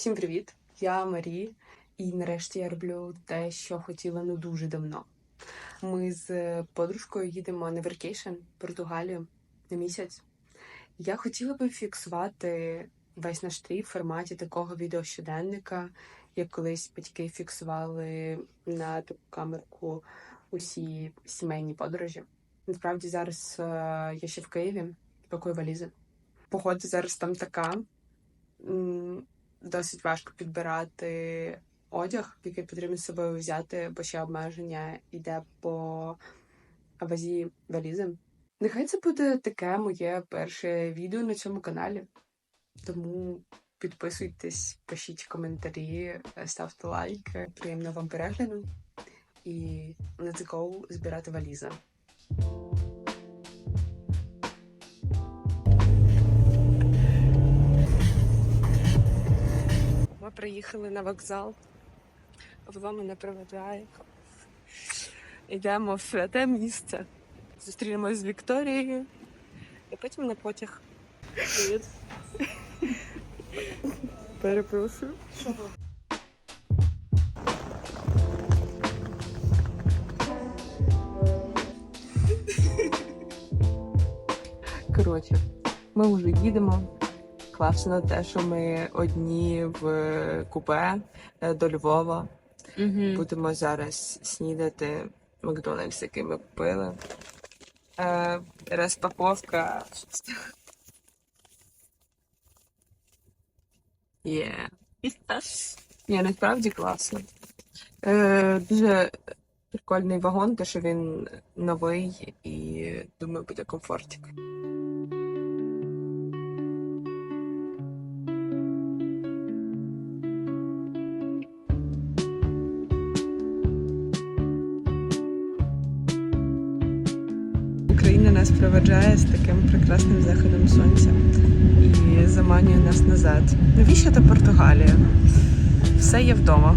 Всім привіт! Я Марі, і нарешті я роблю те, що хотіла ну дуже давно. Ми з подружкою їдемо на веркейшн в Португалію на місяць. Я хотіла би фіксувати весь наш тріп в форматі такого відеощоденника, як колись батьки фіксували на таку камерку усі сімейні подорожі. Насправді зараз е, я ще в Києві, пакую валізи. Погода зараз там така. Досить важко підбирати одяг, який потрібно з собою взяти, бо ще обмеження йде по вазі валізи. Нехай це буде таке моє перше відео на цьому каналі. Тому підписуйтесь, пишіть коментарі, ставте лайк. Приємно вам перегляду. І let's go збирати валізи. Приїхали на вокзал. Вова мене проведжає. Йдемо в святе місце. Зустрінемось з Вікторією. І потім на потяг. Привіт. Перепрошую. Коротше, ми вже їдемо. Класно те, що ми одні в купе е, до Львова. Будемо зараз снідати Макдональдс, який ми купили. Е, розпаковка. Є. Ні, насправді класно. Е, дуже прикольний вагон, те, що він новий і думаю, буде комфортик. Нас проведжає з таким прекрасним заходом сонця і заманює нас назад. Навіщо та Португалія? Все є вдома.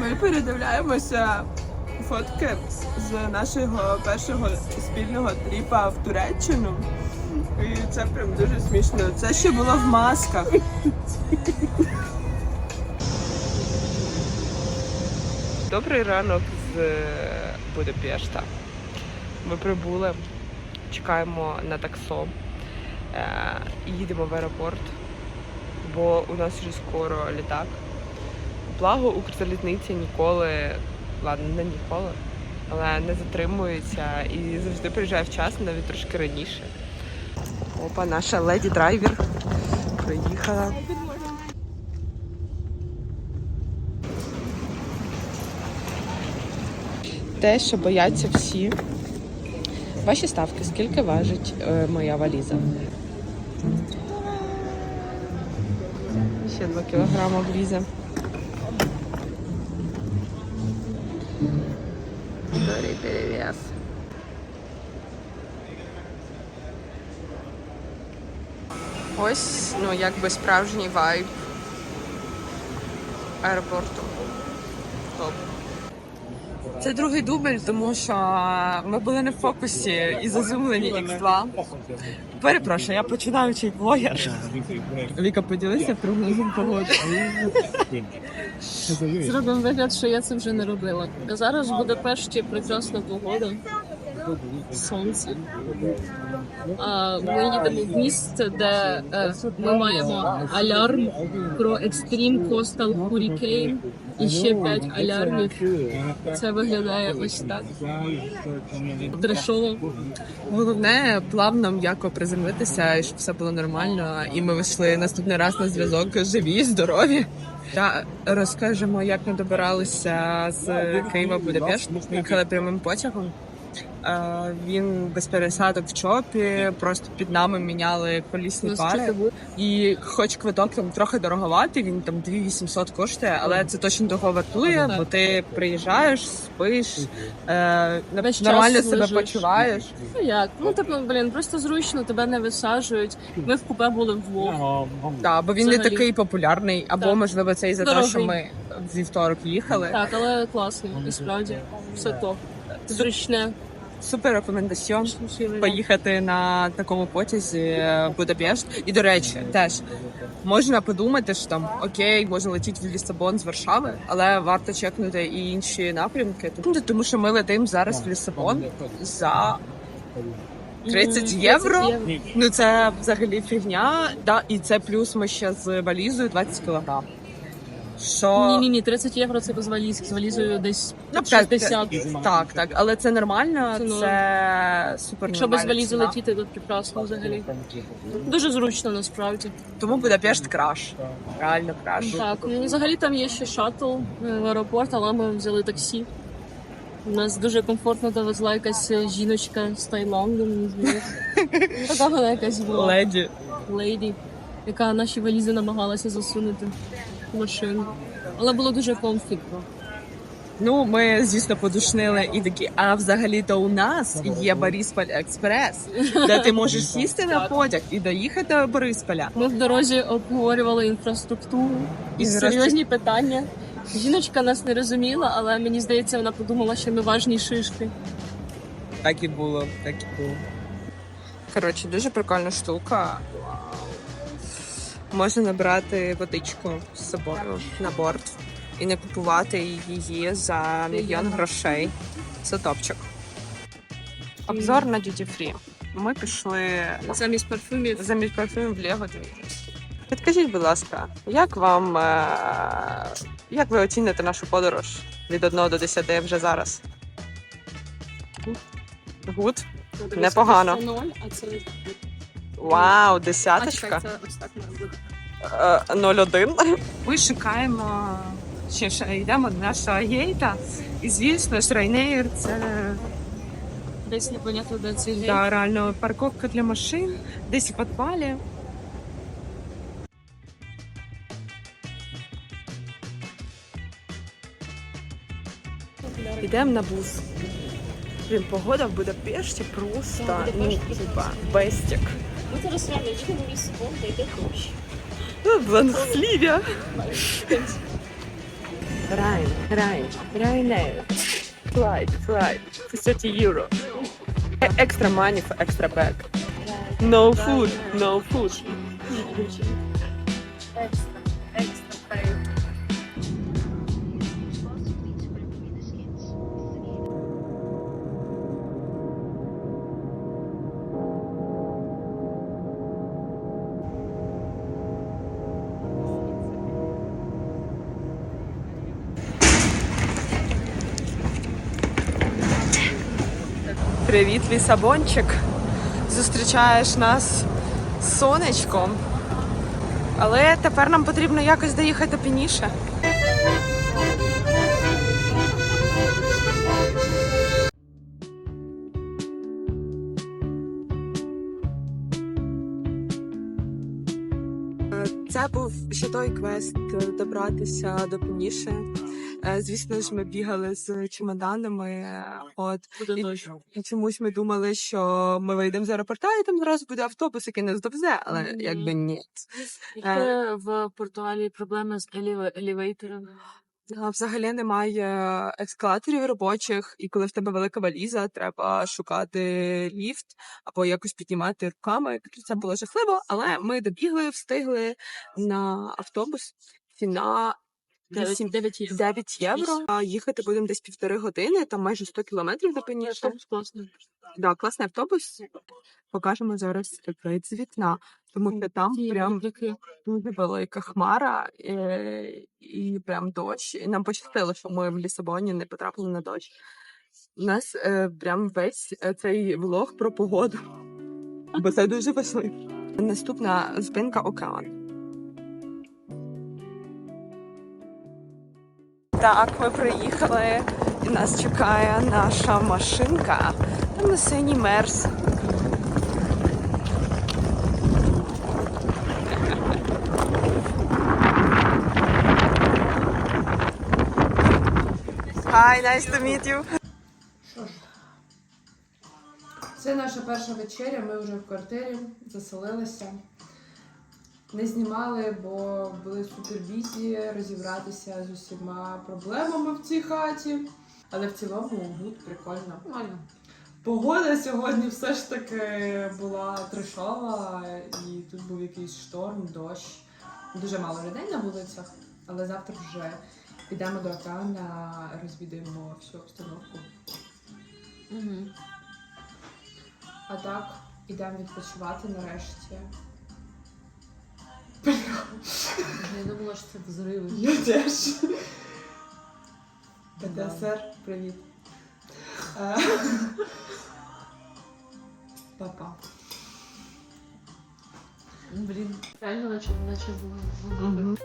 Ми передивляємося фотки з нашого першого спільного тріпа в Туреччину. І це прям дуже смішно. Це ще було в масках. Добрий ранок з Будапешта. Ми прибули, чекаємо на таксо е, їдемо в аеропорт, бо у нас вже скоро літак. Благо Укрзалізниця ніколи, ладно, не ніколи, але не затримується і завжди приїжджає вчасно, навіть трошки раніше. Опа, наша леді драйвер приїхала. Те, що бояться всі. Ваші ставки, скільки важить е, моя валіза? Ще 2 кілограми влізе. Добрий перевес. Ось, ну, якби справжній вайб аеропорту. Топ. Це другий дубль, тому що ми були не в фокусі і зазумлені X2. Перепрошую, я починаючий блогер. Віка, поділися прогнозом погоди. Зробимо вигляд, що я це вже не робила. Зараз в Будапешті прекрасна погода. Сонце. Ми їдемо в місце, де е, ми маємо алярм про Extreme Coastal Hurricane і ще 5 алярмів. Це виглядає ось так. Дрешово. Головне плавно м'яко приземлитися, і щоб все було нормально. І ми вийшли наступний раз на зв'язок живі, здорові. Та розкажемо, як ми добиралися з Києва в Будапешт. Їхали прямим потягом. Е, Він без пересадок в чопі, просто під нами міняли колісні Нас пари. І хоч квиток там трохи дороговатий, він там 2800 коштує, але це точно того вартує, бо ти приїжджаєш, спиш, е, нормально себе лежиш. почуваєш. Ну як? Ну типу, блін, просто зручно, тебе не висаджують. Ми в купе були вдвох. Так, бо він не такий популярний, або Так. можливо це і за те, що ми в вівторок їхали. Так, але класно, і справді. Все топ. Зручне. Супер рекомендаціон. поїхати на такому потязі в Будапешт. І до речі, теж можна подумати, що там окей, можна летіти в Лісабон з Варшави, але варто чекнути і інші напрямки. Тому- Тому що ми летимо зараз в Лісабон за 30 євро. Ну це взагалі фігня. Да, і це плюс ми ще з валізою 20 кілограм. Що Ні, ні, ні, 30 євро це без валізки, з валізою десь Ну, 60. так, так, але це нормально, Це це супер. Якщо без валізи летіти, то прекрасно взагалі. Дуже зручно насправді. Тому Будапешт краш. Реально краш. Так, ну взагалі там є ще шаттл е, в аеропорт, але ми взяли таксі. Нас дуже комфортно довезла якась е, жіночка з Таїланду, мені здається. Така вона якась була Леді. леді, яка наші валізи намагалася засунути в машину. Але було дуже комфортно. Ну, ми, звісно, подушнили і такі, а взагалі-то у нас є Борисполь Експрес, де ти можеш сісти на потяг і доїхати до Борисполя. Ми в дорозі обговорювали інфраструктуру І серйозні питання. Жіночка нас не розуміла, але мені здається, вона подумала, що ми важні шишки. Так і було, так і було. Коротше, дуже прикольна штука. Можна набрати водичку з собою на борт і не купувати її за мільйон грошей. Це топчик. Обзор на Duty Free. Ми пішли Замість парфумів замість парфюмів в Лего Підкажіть, будь ласка, як вам е- як ви оціните нашу подорож від 1 до 10 вже зараз? Гуд? Непогано. Це ноль, а це Вау, десяточка. це ось так має бути. Е, 0,1. Ми шукаємо ще йдемо до нашого гейта. І звісно ж, це Десь непонятно, де це є. да, реально парковка для машин, десь у підвалі. Йдемо на бус. Блін, погода в Будапешті просто ну, типа бестік. Ми зараз реально їдемо в Лісабон, де йде гроші. Благословія. Райн, Райн, Райнер. Флайт, флайт. 30 євро. Extra money for extra bag. No food, no food. Привіт, Лісабончик. Зустрічаєш нас з сонечком. Але тепер нам потрібно якось доїхати пізніше. Це був ще той квест е, добратися до півніше. Е, Звісно ж, ми бігали з чемоданами. е, От І- і чомусь ми думали, що ми вийдемо з аеропорта, і там зразу буде автобус, який нас довезе, але якби ні. Є в Португалії проблеми з еліва- Взагалі немає ескалаторів робочих, і коли в тебе велика валіза, треба шукати ліфт або якось піднімати руками. Це було жахливо, але ми добігли, встигли на автобус. Ціна 8 9 євро. 9 євро. А їхати будемо десь півтори години, там майже 100 кілометрів до. Автобус класний. Да, класний автобус. Покажемо зараз вид з вікна, тому що там прям дуже велика хмара е, і прям дощ. І нам пощастило, що ми в Лісабоні не потрапили на дощ. У нас е, прям весь е, цей влог про погоду, бо це дуже важливо. Наступна зупинка океан. Так, ми приїхали, і нас чекає наша машинка. Темно-синій мерз. Hi, nice to meet you. Що ж, це наша перша вечеря. Ми вже в квартирі заселилися. Не знімали, бо були супербізі розібратися з усіма проблемами в цій хаті. Але в цілому гуд прикольно. Нормально. Погода сьогодні все ж таки була трешова, і тут був якийсь шторм, дощ. Дуже мало людей на вулицях, але завтра вже підемо до океана, розвідаємо всю обстановку. Угу. А так, ідемо відпочивати нарешті. Я думала, що це взриви. Я теж. ПТСР, привіт. Е, Па-па. Блін, реально наче, наче було.